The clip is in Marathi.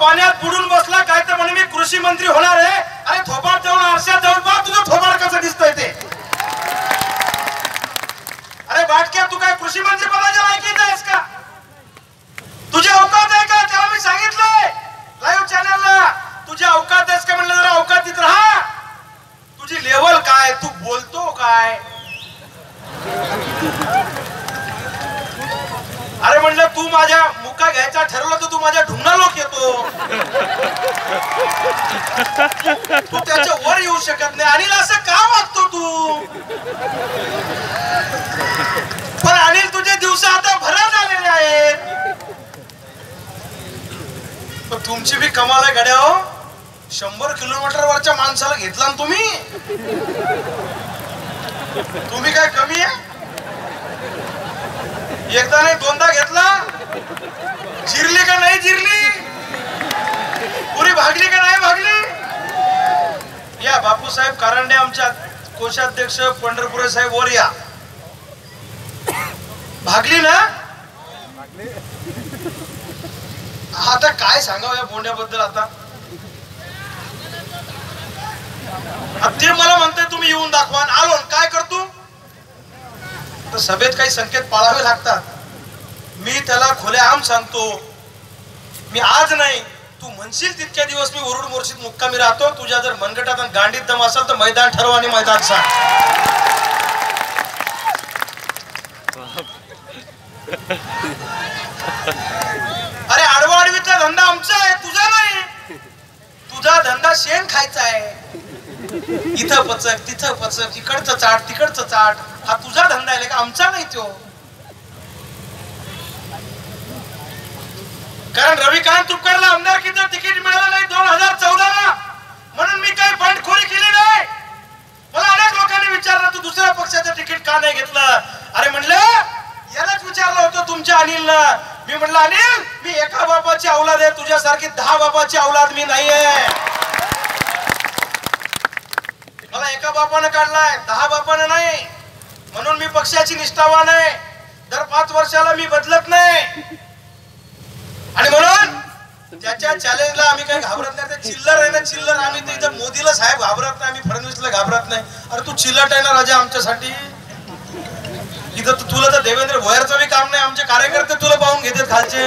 पाण्यात बुडून बसला काय तर म्हणे मी कृषी मंत्री होणार आहे. अरे थोपाड जाऊन आरशात जाऊन पहा तुझं थोपाड कसं दिसतंय ते. अरे बाटक्या तू काय कृषी मंत्री पदाच्या लायकीत आहेस का? तुझी अवकात आहे का? त्याला मी सांगितलंय. लाईव्ह चॅनलला तुझी अवकात आहेस का? म्हणलं जरा अवकातीत राहा. तुझी लेवल काय? तू बोलतो काय? अरे म्हणलं तू माझ्या मुका घ्यायचा ठरवलं तर तू माझ्या ढुंगणा लोक तू त्याच्या वर येऊ शकत नाही अनिल असं का वागतो तू पण अनिल तुझे दिवस आता भरा झालेले आहेत पण तुमची बी कमाल आहे गड्या हो शंभर किलोमीटर वरच्या माणसाला घेतला ना तुम्ही तुम्ही काय कमी आहे एकदा नाही दोनदा घेतला जिरली का नाही जिरली पुरी भागली का नाही भागली या कारंडे आमच्या कोषाध्यक्ष पंढरपुरे साहेब वर या. भागली ना? आता काय सांगावं या बोंड्याबद्दल आता? ते मला म्हणते तुम्ही येऊन दाखवा. आलो काय करतो? तर सभेत काही संकेत पाळावे लागतात. मी त्याला खुलेआम सांगतो. मी आज नाही तू म्हणशील तितक्या दिवस मी वरुड मोर्शीत मुक्कामी राहतो. तुझ्या जर मनगटात आणि गांडीत दम असेल तर मैदान ठरव आणि मैदान सांग. अरे आडवा आडवीचा धंदा आमचा आहे तुझा नाही. तुझा धंदा शेण खायचा आहे. इथं पचक तिथं पचक इकडचं चाट तिकडचं चाट. हा तुझा धंदा आहे का आमचा नाही तो. कारण रविकांत तुपकरला आमदारकीचं तिकीट मिळालं नाही दोन हजार चौदा ला म्हणून मी काही बंडखोरी केली नाही. मला अनेक लोकांनी विचारलं तू दुसऱ्या पक्षाचं तिकीट का नाही घेतलं? अरे म्हणलं यालाच विचारलं होतं तुमच्या अनिलनं. मी म्हणलं अनिल मी एका बापाची औलाद आहे तुझ्यासारखी दहा बापाची औलाद मी नाहीये. मला एका बापानं काढलाय दहा बापानं नाही. म्हणून मी पक्षाची निष्ठावान आहे. दर पाच वर्षाला मी बदलत नाही. आणि म्हणून ज्याच्या चॅलेंजला आम्ही काही घाबरत नाही ते चिल्लर आहे ना चिल्लर आम्ही ते इथं मोदीला साहेब घाबरत नाही आम्ही फडणवीसला घाबरत नाही. अरे तू चिल्लट आहे ना राजा आमच्यासाठी? इथं तुला तर देवेंद्र भोयरचं बी काम नाही आमचे कार्यकर्ते तुला पाहून घेतात खालचे.